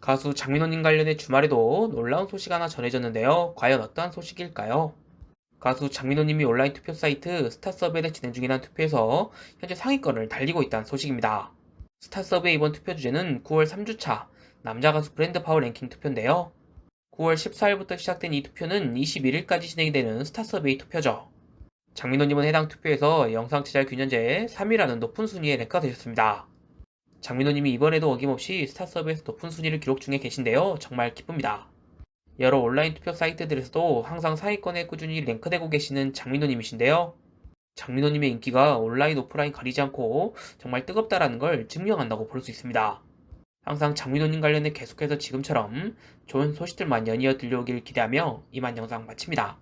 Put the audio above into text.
가수 장민호님 관련해 주말에도 놀라운 소식 하나 전해졌는데요. 과연 어떠한 소식일까요? 가수 장민호님이 온라인 투표 사이트 스타서베이에 진행 중이라는 투표에서 현재 상위권을 달리고 있다는 소식입니다. 스타서베이 이번 투표 주제는 9월 3주차 남자 가수 브랜드 파워 랭킹 투표인데요. 9월 14일부터 시작된 이 투표는 21일까지 진행이 되는 스타서베이 투표죠. 장민호님은 해당 투표에서 영상 제작 균연제 3위라는 높은 순위에 랭크가 되셨습니다. 장민호님이 이번에도 어김없이 스타 서브에서 높은 순위를 기록 중에 계신데요. 정말 기쁩니다. 여러 온라인 투표 사이트들에서도 항상 상위권에 꾸준히 랭크되고 계시는 장민호님이신데요. 장민호님의 인기가 온라인, 오프라인 가리지 않고 정말 뜨겁다라는 걸 증명한다고 볼 수 있습니다. 항상 장민호님 관련해 계속해서 지금처럼 좋은 소식들만 연이어 들려오길 기대하며 이만 영상 마칩니다.